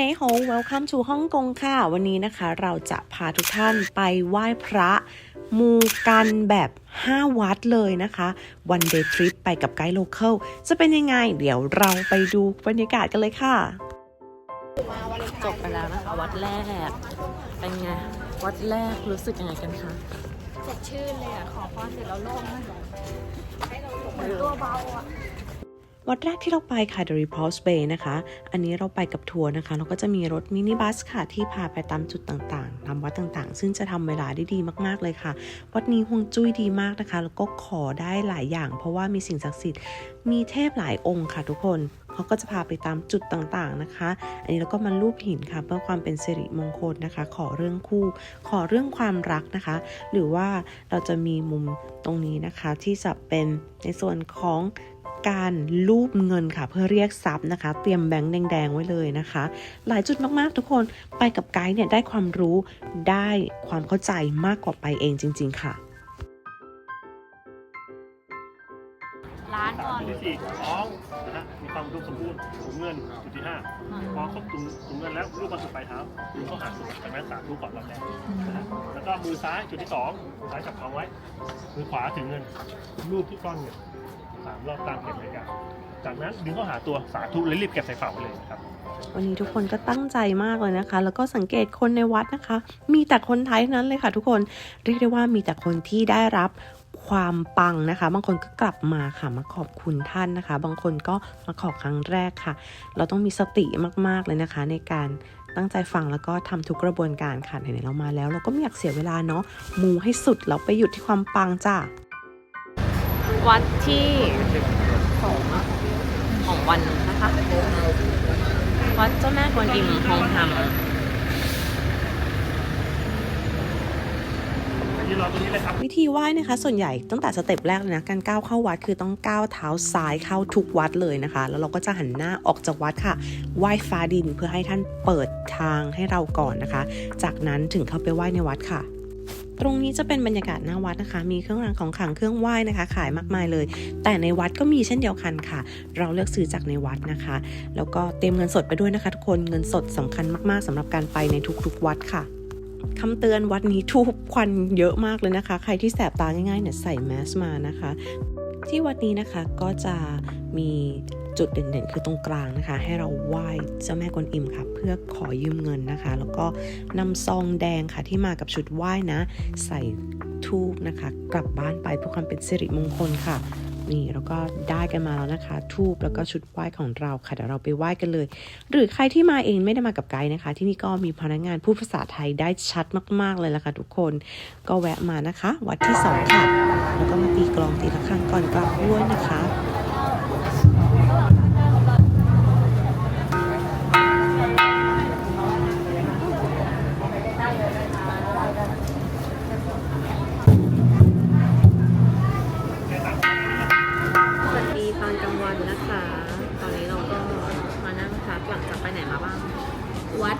เนโฮ welcome to ฮ่องกงค่ะ วันนี้นะคะเราจะพาทุกท่านไปไหว้พระมูกันแบบ 5 วัดเลยนะคะ one day trip ไปกับไกด์โลเคอลจะเป็นยังไง เดี๋ยวเราไปดูบรรยากาศกันเลยค่ะ จบไปแล้วนะคะวัดแรก เป็นไง วัดแรกรู้สึกยังไงกันคะสดชื่นเลยอะ ขอพรเสร็จแล้วโล่งมากเหมือนตัวเบาอะ วัดแรกที่เราไปค่ะ The Repulse Bay นะคะ อันนี้เราไปกับทัวร์นะคะ เราก็จะมีรถมินิบัสค่ะ ที่พาไปตามจุดต่างๆตามวัดต่างๆ ซึ่งจะทำเวลาได้ดีมากๆเลยค่ะ วัดนี้ฮวงจุ้ยดีมากนะคะ แล้วก็ขอได้หลายอย่าง เพราะว่ามีสิ่งศักดิ์สิทธิ์ มีเทพหลายองค์ค่ะทุกคนเขาก็จะพาไปตามจุดต่างๆนะคะ อันนี้เราก็มารูปหินค่ะ เพื่อความเป็นสิริมงคลนะคะ ขอเรื่องคู่ ขอเรื่องความรักนะคะ หรือว่าเราจะมีมุมตรงนี้นะคะที่จะเป็นในส่วนของ การรูปเงินค่ะ เพื่อเรียกทรัพย์นะคะ เตรียมแบงค์แดงๆไว้เลยนะคะ หลายจุดมากๆทุกคนไปกับไกด์เนี่ยได้ความรู้ได้ความเข้าใจมากกว่าไปเองจริง ๆ ค่ะร้านก่อนจุดที่สี่ท้องนะฮะมีความอุดมสมบูรณ์ถุงเงินจุดที่ห้าพอครบถุงถุงเงินแล้วลูกมาสุดปลายเท้าดึงเข้าหาสุดจากนั้นสาธุก่อนรอบแรกนะฮะแล้วก็มือซ้ายจุดที่สองซ้ายจับท้องไว้มือขวาถึงเงินรูปที่ก้อนเงิน สามรอบตามเก็บรายการจากนั้นดึงเข้าหาตัวสาธุแล้วรีบเก็บใส่ฝาไว้เลยนะครับวันนี้ทุกคนก็ตั้งใจมากเลยนะคะ แล้วก็สังเกตคนในวัดนะคะ มีแต่คนไทยนั้นเลยค่ะ ทุกคนเรียกได้ว่ามีแต่คนที่ได้รับความปังนะคะ บางคนก็กลับมาค่ะมาขอบคุณท่านนะคะ บางคนก็มาขอครั้งแรกค่ะ เราต้องมีสติมากๆเลยนะคะ ในการตั้งใจฟังแล้วก็ทำทุกกระบวนการค่ะไหนๆเรามาแล้ว เราก็ไม่อยากเสียเวลาเนาะมูให้สุดแล้วไปหยุดที่ความปังจ้า วัดที่สองของวันนะคะ วัดเจ้าแม่กวนอิมทองคำยืนรอตรงนี้เลยครับวิธีไหว้นะคะ ส่วนใหญ่ตั้งแต่สเต็ปแรกเลยนะ การก้าวเข้าวัดคือต้องก้าวเท้าซ้ายเข้าทุกวัดเลยนะคะ แล้วเราก็จะหันหน้าออกจากวัดค่ะ ไหว้ฟ้าดินเพื่อให้ท่านเปิดทางให้เราก่อนนะคะ จากนั้นถึงเข้าไปไหว้ในวัดค่ะ ตรงนี้จะเป็นบรรยากาศหน้าวัดนะคะ มีเครื่องรางของขลังเครื่องไหว้นะคะ ขายมากมายเลย แต่ในวัดก็มีเช่นเดียวกันค่ะ เราเลือกซื้อจากในวัดนะคะ แล้วก็เตรียมเงินสดไปด้วยนะคะ ทุกคนเงินสดสำคัญมากๆสำหรับการไปในทุกๆวัดค่ะคำเตือนวัดนี้ทูบควันเยอะมากเลยนะคะ ใครที่แสบตาง่ายๆเนี่ยใส่แมสมานะคะ ที่วัดนี้นะคะก็จะมี จุดเด่นๆ คือตรงกลางนะคะ ให้เราไหว้เจ้าแม่กวนอิมค่ะ เพื่อขอยืมเงินนะคะ แล้วก็นำซองแดงค่ะที่มากับชุดไหว้นะ ใส่ทูบนะคะ กลับบ้านไปเพื่อความเป็นสิริมงคลค่ะนี่แล้วก็ได้กันมาแล้วนะคะ ทูบแล้วก็ชุดไหว้ของเราค่ะเดี๋ยวเราไปไหว้กันเลย หรือใครที่มาเองไม่ได้มากับไกด์นะคะ ที่นี่ก็มีพนักงานพูดภาษาไทยได้ชัดมาก ๆ เลยละค่ะทุกคนก็แวะมานะคะ วัดที่2ค่ะ แล้วก็มาตีกลองตีระฆังก่อนกลับด้วยนะคะ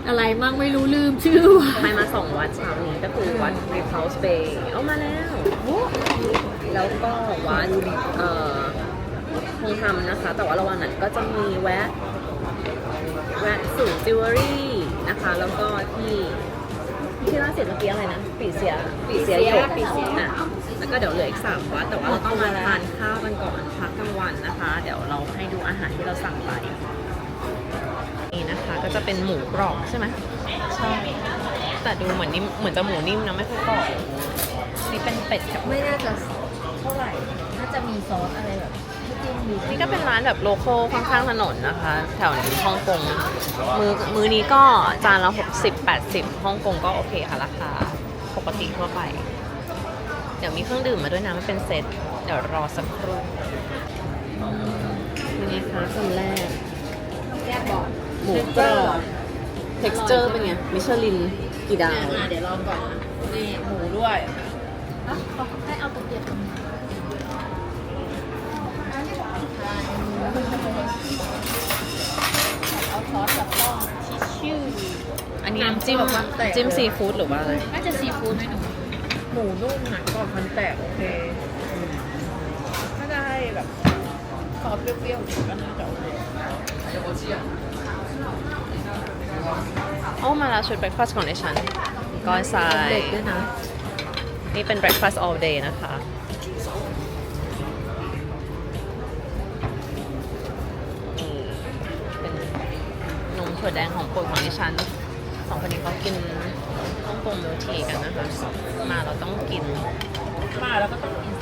อะไรมั่งไม่รู้ลืมชื่อวัดไปมาสองวัดเช้านี้ก็คือวัด Repulse Bay เอามาแล้ว แล้วก็วัดเอ่อคงทำนะคะ แต่ว่าระหว่างนั้นก็จะมีแวะ แวะศูนย์จิวเวลรี่นะคะ แล้วก็ที่ที่ล่าสุดเมื่อกี้อะไรนะปีเสียปีเสียหยกปีเสียอะแล้วก็เดี๋ยวเหลืออีกสามวัดแต่ว่าเราต้องมาทานข้าวกันก่อนพักกลางวันนะคะ เดี๋ยวเราให้ดูอาหารที่เราสั่งไปนี่นะคะ ก็จะเป็นหมูกรอบใช่ไหมใช่แต่ดูเหมือนนิ่มเหมือนจะหมูนิ่มนะไม่ค่อยกรอบนี่เป็นเป็ดกับไม่น่าจะเท่าไหร่น่าจะมีซอสอะไรแบบที่จิ้มดีนี่ก็เป็นร้านแบบโลโก้ข้างๆถนนนะคะ แถวนี้ฮ่องกงมือมือนี้ก็จานละ60 80ฮ่องกงก็โอเคค่ะราคาปกติทั่วไป เดี๋ยวมีเครื่องดื่มมาด้วยนะมันเป็นเซตเดี๋ยวรอสักครู่ยังไงคะคนแรกแยกบอกห มูกรอบ texture เป็นไง มิชลินกี่ดาว อะเดี๋ยวลองก่อนนะนี่หมูด้วย อะเขาให้เอาตะเกียบมาเอาซอสแบบต้องทิชชู่ อันนี้น้ำจิ้ม น้ำจิ้มแบบมันแตก จิ้มซีฟู้ดหรือว่าอะไร น่าจะซีฟู้ดไหมหนู หมูนุ่มหนังก่อนมันแตกโอเคถ้าจะให้แบบซอสเปรี้ยวๆก็น่าจะโอเค โอ้มาแล้วชุด breakfast ของดิฉันก้อยทรายเด็กด้วยนะ นี่เป็น breakfast all day นะคะนี่เป็นนมถั่วแดงของโปรดของดิฉันสองคนนี้เขากินฮ่องกงมิลทีกันนะคะ มาเราต้องกิน มาแล้วก็ต้องกิน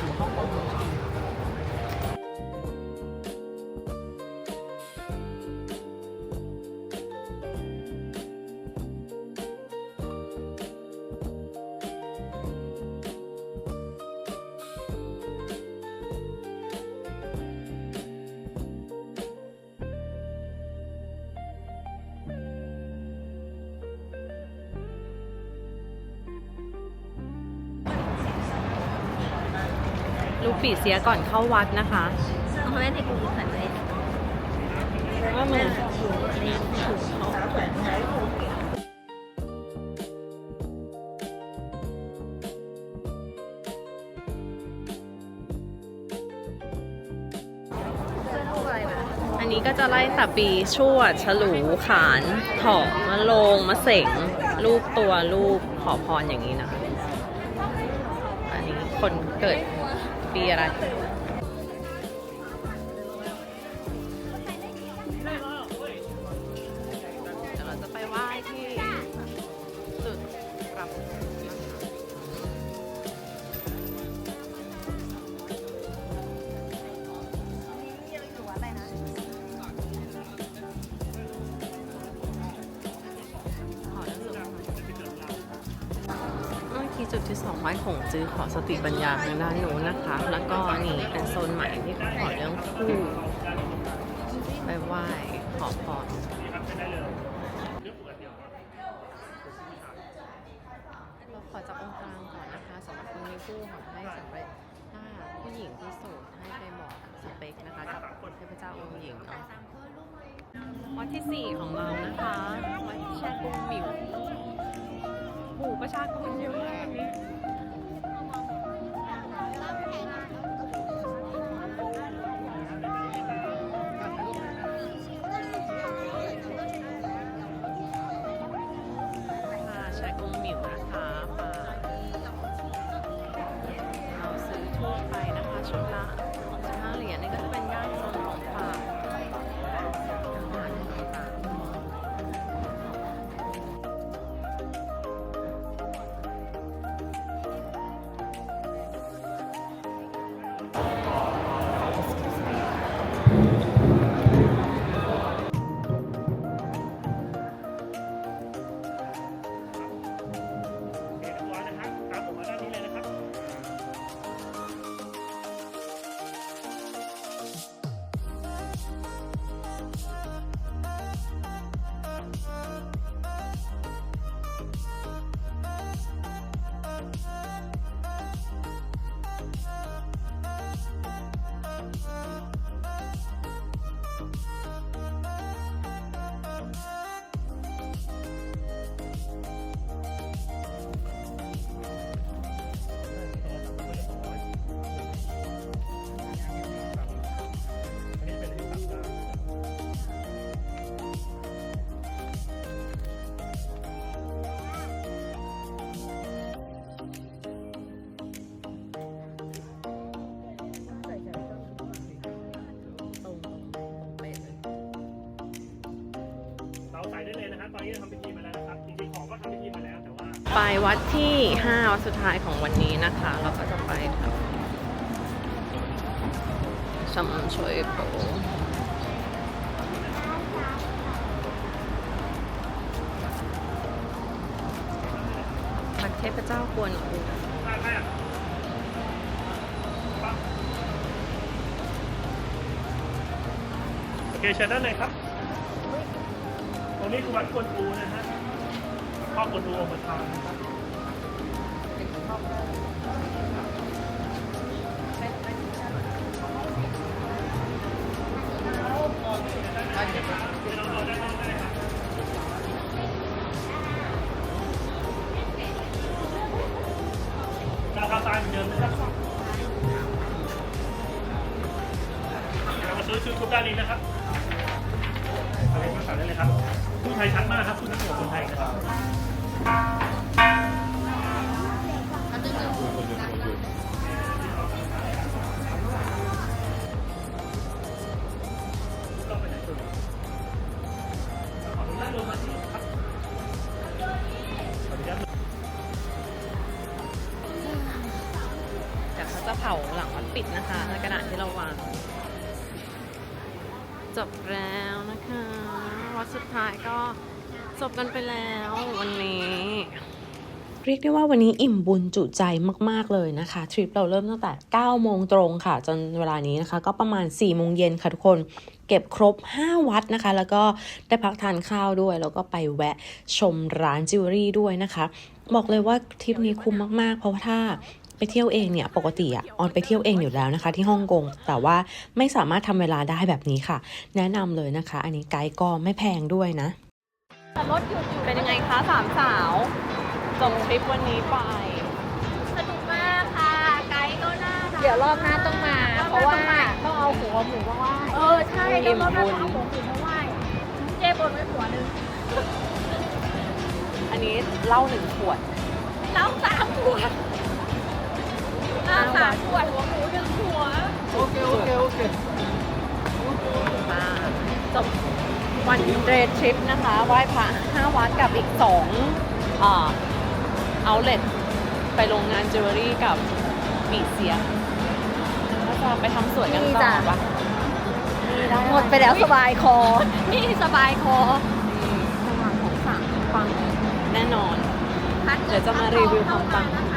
ปีเสียก่อนเข้าวัดนะคะเอาไว้ในกลุ่มใส่ไว้ว่ามึงในถุงเขาอันนี้ก็จะไล่ต่ปีชวด ฉลูขานถอมมะโลงมะเสงรูปตัวรูปขอพรอย่างนี้นะคะอันนี้คนเกิด ปี จุดที่สองไหว้ขงจื้อขอสติปัญญาทางด้านนู้นนะคะ แล้วก็นี่เป็นโซนใหม่ที่ขอเรื่องคู่ไปไหว้ขอพรนี่ครับใช้ได้เลยเลือกปกติครับเราขอจากองค์กลางก่อนนะคะสำหรับคนมีคู่ขอให้สำเร็จถ้าผู้หญิงที่โสดให้ไปบอกสเปคนะคะกับเทพเจ้าองค์หญิงเนาะวัดที่สี่ของเรานะคะวัดแช่กุ้งหมิว หประชากรเยอะมากวันนี้ ไปวัดที่ 5 วัดสุดท้ายของวันนี้นะคะ เราก็จะไปชมช่วยโปวัดเทพเจ้ากวนอูโอเคเชิญด้านเลยครับ ตรงนี้คือวัดกวนอูนะฮะ พ่อกวนอูองค์ประธานนะครับราคาตายเหมือนเดิมนะครับเรามาซื้อชุดกรุ๊ปด้านนี้นะครับ จบแล้วนะคะวัดสุดท้ายก็จบกันไปแล้ววันนี้เรียกได้ว่าวันนี้อิ่มบุญจุใจมาก ๆ เลยนะคะ ทริปเราเริ่มตั้งแต่ 9 โมงตรงค่ะ จนเวลานี้นะคะ ก็ประมาณ 4 โมงเย็นค่ะทุกคนเก็บครบ 5 วัดนะคะ แล้วก็ได้พักทานข้าวด้วย แล้วก็ไปแวะชมร้านจิวเวลรี่ด้วยนะคะ บอกเลยว่าทริปนี้คุ้มมาก ๆ เพราะว่าถ้า ไปเที่ยวเองเนี่ยปกติอะออนไปเที่ยวเองอยู่แล้วนะคะ ที่ฮ่องกงแต่ว่าไม่สามารถทำเวลาได้แบบนี้ค่ะ แนะนำเลยนะคะ อันนี้ไกด์ก็ไม่แพงด้วยนะแต่รถหยุดอยู่เป็นยังไงคะสามสาวจบทริปวันนี้ไปสนุกมากค่ะ ไกด์ก็น่ารักเดี๋ยวรอบหน้าต้องมา เพราะว่าต้องเอาหัวหมูมาไหว้เออใช่อิ่ต้องมรอบหบุน้าญต้องเอาหัวหมูมาไหว้เจ๊บนไว้หัวหนึงอันนี้เหล้าหนึ่งขวดน้ำสามขวด น้ำสามขวดหัวหมูหนึ่งหัว โอเค โอเค โอเค มาจบวันเดย์ทริปนะคะไหว้พระ5วัดกับอีก2อ่าเอาเลทไปโรงงานจิวเวลรี่กับปีเซียก็จะไปทำสวยกันต่อปะนี่ได้หมดไปแล้วสบายคอ นี่สบายคอข้างหลังของสั่งปังแน่นอน เดี๋ยวจะมารีวิวความปัง นะคะ